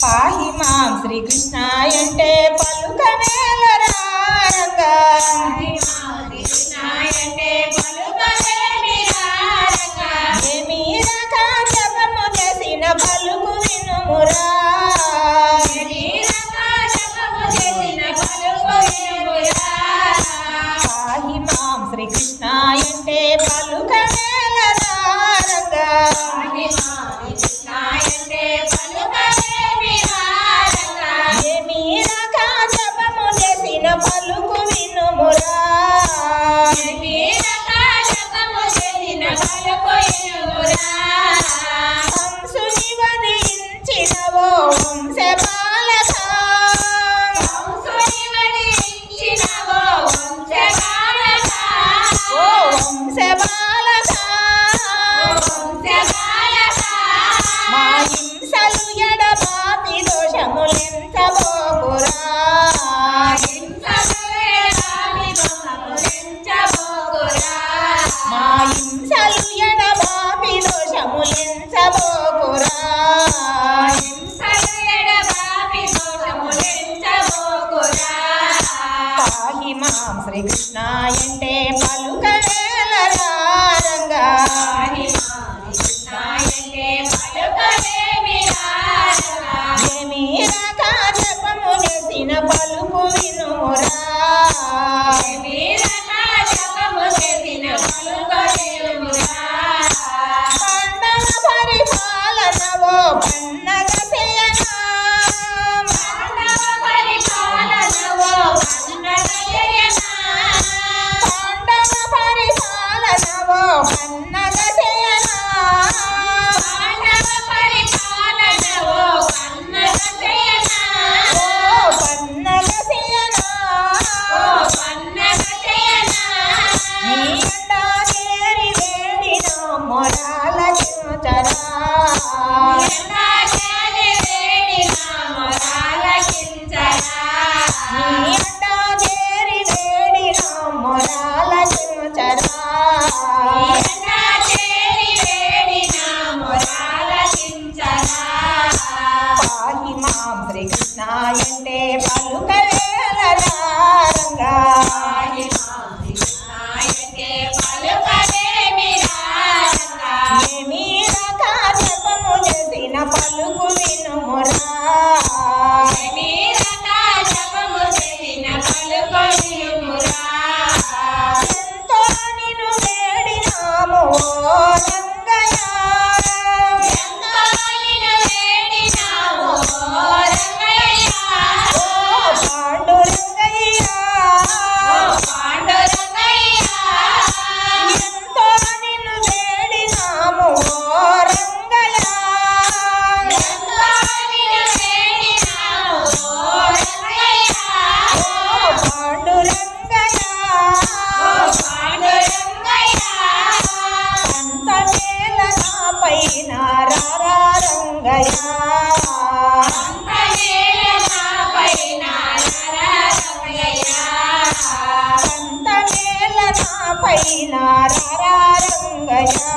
పాహి మాం శ్రీకృష్ణ అంటే పలుకవేలరాంగేమి రకా జపము చేసిన పలుకు వినుమురా మహిమ శ్రీకృష్ణ అంటే పలుకవేలరారంగా ఏమీ రాక జపము చేసిన పలుకు వినురా ఏమీ పలుకు వినురా E... అంతయేన నాపైన రారంగయా అంతమేళ నాపైన రారంగయా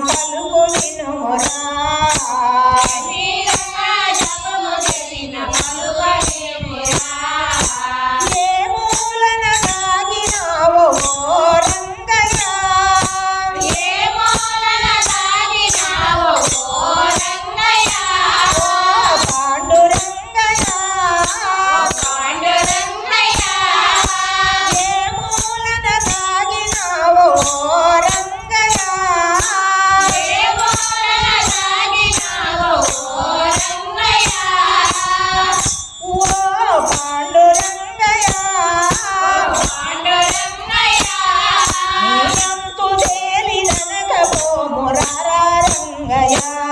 పలుకొని మొరా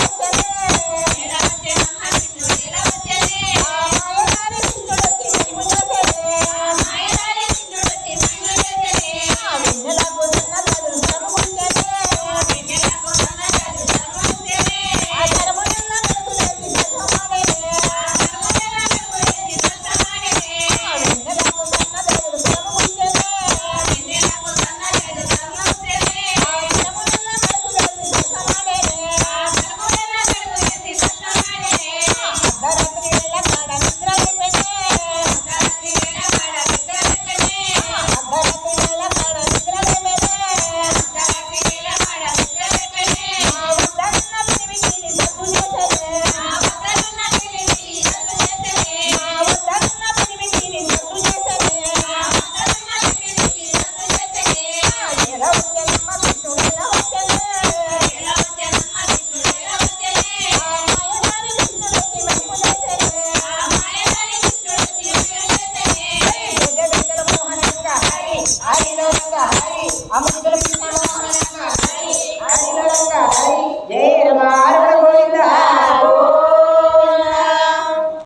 Yeah.